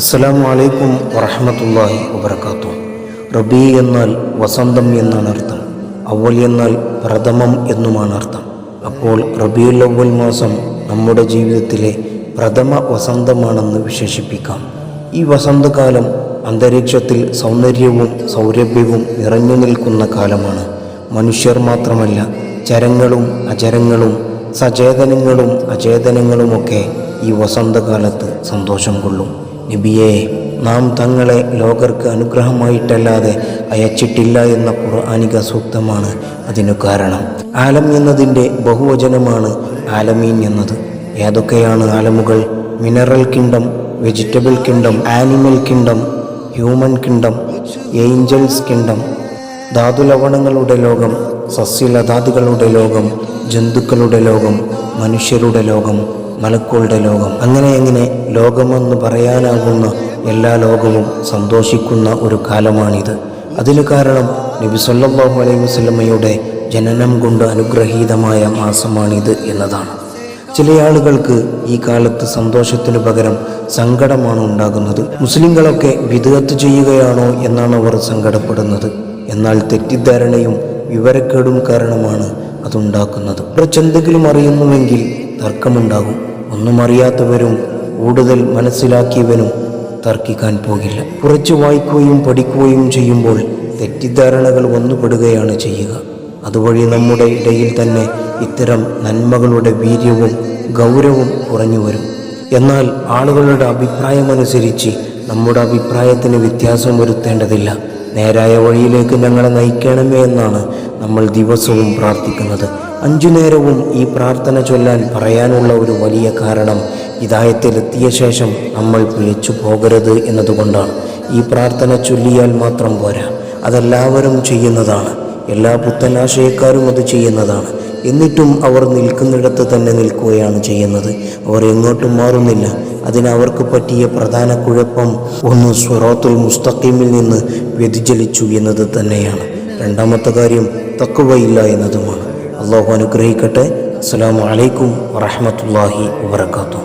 അസ്സലാമു അലൈക്കും വറഹമത്തല്ലാഹി വബർക്കാത്തു റബി എന്നാൽ വസന്തം എന്നാണ് അർത്ഥം. അവൽ എന്നാൽ പ്രഥമം എന്നുമാണ് അർത്ഥം. അപ്പോൾ റബിയുൽ അവൽ മാസം നമ്മുടെ ജീവിതത്തിലെ പ്രഥമ വസന്തമാണെന്ന് വിശേഷിപ്പിക്കാം. ഈ വസന്തകാലം അന്തരീക്ഷത്തിൽ സൗന്ദര്യവും സൗരഭ്യവും നിറഞ്ഞു നിൽക്കുന്ന കാലമാണ്. മനുഷ്യർ മാത്രമല്ല ചരങ്ങളും അചരങ്ങളും സചേതനങ്ങളും അചേതനങ്ങളുമൊക്കെ ഈ വസന്തകാലത്ത് സന്തോഷം കൊള്ളും. നബിയെ നാം തങ്ങളെ ലോകർക്ക് അനുഗ്രഹമായിട്ടല്ലാതെ അയച്ചിട്ടില്ല എന്ന ഖുർആാനിക സൂക്തമാണ് അതിനു കാരണം. ആലം എന്നതിന്റെ ബഹുവചനമാണ് ആലമീൻ എന്നത്. ഏതൊക്കെയാണ് ആലമുകൾ? Mineral kingdom vegetable kingdom animal kingdom human kingdom angels kingdom ധാതുലവണങ്ങളുടെ ലോകം സസ്യലതാദികളുടെ ലോകം ജന്തുക്കളുടെ ലോകം മനുഷ്യരുടെ ലോകം മലക്കുകളുടെ ലോകം. അങ്ങനെ എങ്ങനെ ലോകമെന്ന് പറയാനാകുന്ന എല്ലാ ലോകവും സന്തോഷിക്കുന്ന ഒരു കാലമാണിത്. അതിന് കാരണം നബി സല്ലല്ലാഹു അലൈഹി വസല്ലമയുടെ ജനനം കൊണ്ട് അനുഗ്രഹീതമായ മാസമാണിത് എന്നതാണ്. ചില ആളുകൾക്ക് ഈ കാലത്ത് സന്തോഷത്തിനു പകരം സങ്കടമാണ് ഉണ്ടാകുന്നത്. മുസ്ലിങ്ങളൊക്കെ വിദഗത്ത് ചെയ്യുകയാണോ എന്നാണ് അവർ സങ്കടപ്പെടുന്നത്. എന്നാൽ തെറ്റിദ്ധാരണയും വിവരക്കേടും കാരണമാണ് അതുണ്ടാക്കുന്നത്. കുറച്ചെന്തെങ്കിലും അറിയുന്നുവെങ്കിൽ തർക്കമുണ്ടാകും. ഒന്നും അറിയാത്തവരും കൂടുതൽ മനസ്സിലാക്കിയവനും തർക്കിക്കാൻ പോകില്ല. കുറച്ച് വായിക്കുകയും പഠിക്കുകയും ചെയ്യുമ്പോൾ തെറ്റിദ്ധാരണകൾ വന്നുപെടുകയാണ് ചെയ്യുക. അതുവഴി നമ്മുടെ ഇടയിൽ തന്നെ ഇത്തരം നന്മകളുടെ വീര്യവും ഗൗരവവും കുറഞ്ഞു വരും. എന്നാൽ ആളുകളുടെ അഭിപ്രായമനുസരിച്ച് നമ്മുടെ അഭിപ്രായത്തിന് വ്യത്യാസം വരുത്തേണ്ടതില്ല. നേരായ വഴിയിലേക്ക് ഞങ്ങളെ നയിക്കണമേ എന്നാണ് നമ്മൾ ദിവസവും പ്രാർത്ഥിക്കുന്നത്. അഞ്ചു നേരവും ഈ പ്രാർത്ഥന ചൊല്ലാൻ പറയാനുള്ള ഒരു വലിയ കാരണം ഇതായത്തിലെത്തിയ ശേഷം നമ്മൾ പിഴച്ചു പോകരുത് എന്നതുകൊണ്ടാണ്. ഈ പ്രാർത്ഥന ചൊല്ലിയാൽ മാത്രം പോരാ. അതെല്ലാവരും ചെയ്യുന്നതാണ്. എല്ലാ പുത്തനാശയക്കാരും അത് ചെയ്യുന്നതാണ്. എന്നിട്ടും അവർ നിൽക്കുന്നിടത്ത് തന്നെ നിൽക്കുകയാണ് ചെയ്യുന്നത്. അവർ എങ്ങോട്ടും മാറുന്നില്ല. അതിന് അവർക്ക് പറ്റിയ പ്രധാന കുഴപ്പം ഒന്ന് സ്വറോത്തുൽ മുസ്തഖീമിൽ നിന്ന് വ്യതിചലിച്ചു എന്നത് തന്നെയാണ്. രണ്ടാമത്തെ കാര്യം തക്കുവയില്ല എന്നതുമാണ്. അള്ളാഹു അനുഗ്രഹിക്കട്ടെ. അസ്സാം വലൈക്കും വറഹമത്തല്ലാഹി വാത്തു